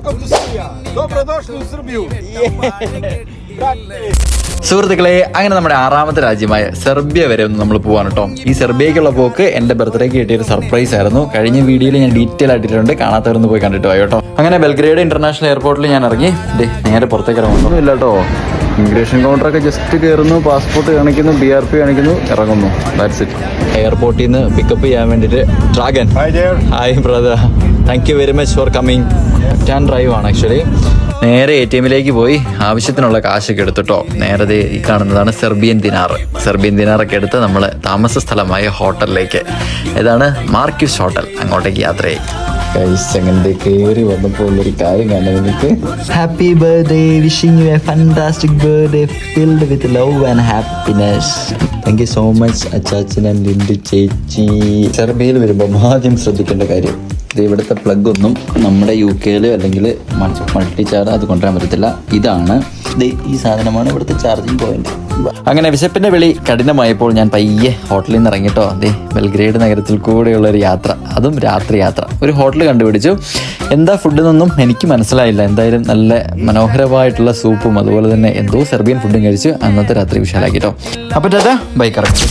Welcome to Serbia. Dobrodošli u Srbiju. സുഹൃത്തുക്കളെ അങ്ങനെ നമ്മുടെ ആറാമത്തെ രാജ്യമായ സെർബിയ വരെ ഒന്ന് നമ്മൾ പോവാണ് കേട്ടോ. ഈ സെർബിയയ്ക്കുള്ള പോക്ക് എന്റെ ബർത്ത്ഡേക്ക് കിട്ടിയൊരു സർപ്രൈസ് ആയിരുന്നു. കഴിഞ്ഞ വീഡിയോയിൽ ഞാൻ ഡീറ്റെയിൽ ആയിട്ടിട്ടുണ്ട്. കാണാത്തവരൊന്ന് പോയി കണ്ടിട്ട് പോയോ കേട്ടോ. അങ്ങനെ ബെൽഗ്രേഡ് ഇന്റർനാഷണൽ എയർപോർട്ടിൽ ഞാൻ ഇറങ്ങി. ദേ നേരെ പുറത്തേക്ക് ഇറങ്ങുന്നു. ഇല്ല കേട്ടോ. ഇമിഗ്രേഷൻ കൗണ്ടറൊക്കെ ജസ്റ്റ് കയറുന്നു പാസ്പോർട്ട് കാണിക്കുന്നു ബി ആർ പി കാണിക്കുന്നു ഇറങ്ങുന്നു. ദാറ്റ്സ് ഇറ്റ് എയർപോർട്ടിൽ നിന്ന് പിക്കപ്പ് ചെയ്യാൻ വേണ്ടിയിട്ട് dragon. Hi brother thank you very much for coming left hand drive ആണ് ആക്ച്വലി നേരെ എ ടി എമ്മിലേക്ക് പോയി. ആവശ്യത്തിനുള്ള കാശൊക്കെ എടുത്തിട്ടോ നേരെ ദേ ഈ കാണുന്നതാണ് സെർബിയൻ ദിനാർ. സെർബിയൻ ദിനാറൊക്കെ എടുത്ത് നമ്മൾ താമസ സ്ഥലമായ ഹോട്ടലിലേക്ക്. ഇതാണ് മാർക്യൂസ് ഹോട്ടൽ. അങ്ങോട്ടേക്ക് യാത്രയായി. അങ്ങനെ കയറി വന്നപ്പോൾ ഉള്ളൊരു കാര്യം കാണാൻ നിങ്ങൾക്ക്. Happy birthday wishing you a fantastic birthday filled with love and happiness thank you so much Achachan and Lindu ചേച്ചി. സെർബിയയിൽ വരുമ്പോൾ ആദ്യം ശ്രദ്ധിക്കേണ്ട കാര്യം. ഇവിടുത്തെ പ്ലഗ് ഒന്നും നമ്മുടെ യു കെയിൽ അല്ലെങ്കിൽ മൾട്ടി ചാർജ് അത് കൊണ്ടുവരാൻ പറ്റത്തില്ല. ഇതാണ് ഇത് ഈ സാധനമാണ് ഇവിടുത്തെ ചാർജിങ് പോയിന്റ് അങ്ങനെ വിശപ്പിന്റെ വിളി കഠിനമായപ്പോൾ ഞാൻ പയ്യെ ഹോട്ടലിൽ നിന്ന് ഇറങ്ങിട്ടോ. അതെ ബെൽഗ്രേഡ് നഗരത്തിൽ കൂടെയുള്ള ഒരു യാത്ര. അതും രാത്രി യാത്ര. ഒരു ഹോട്ടൽ കണ്ടുപിടിച്ചു. എന്താ ഫുഡ് എന്നൊന്നും എനിക്ക് മനസ്സിലായില്ല. എന്തായാലും നല്ല മനോഹരമായിട്ടുള്ള സൂപ്പും അതുപോലെ തന്നെ എന്തോ സെർബിയൻ ഫുഡും കഴിച്ചു അന്നത്തെ രാത്രി വിശാലാക്കിട്ടോ. അപ്പോൾ ചേട്ടാ ബൈക്ക് ഇറക്കി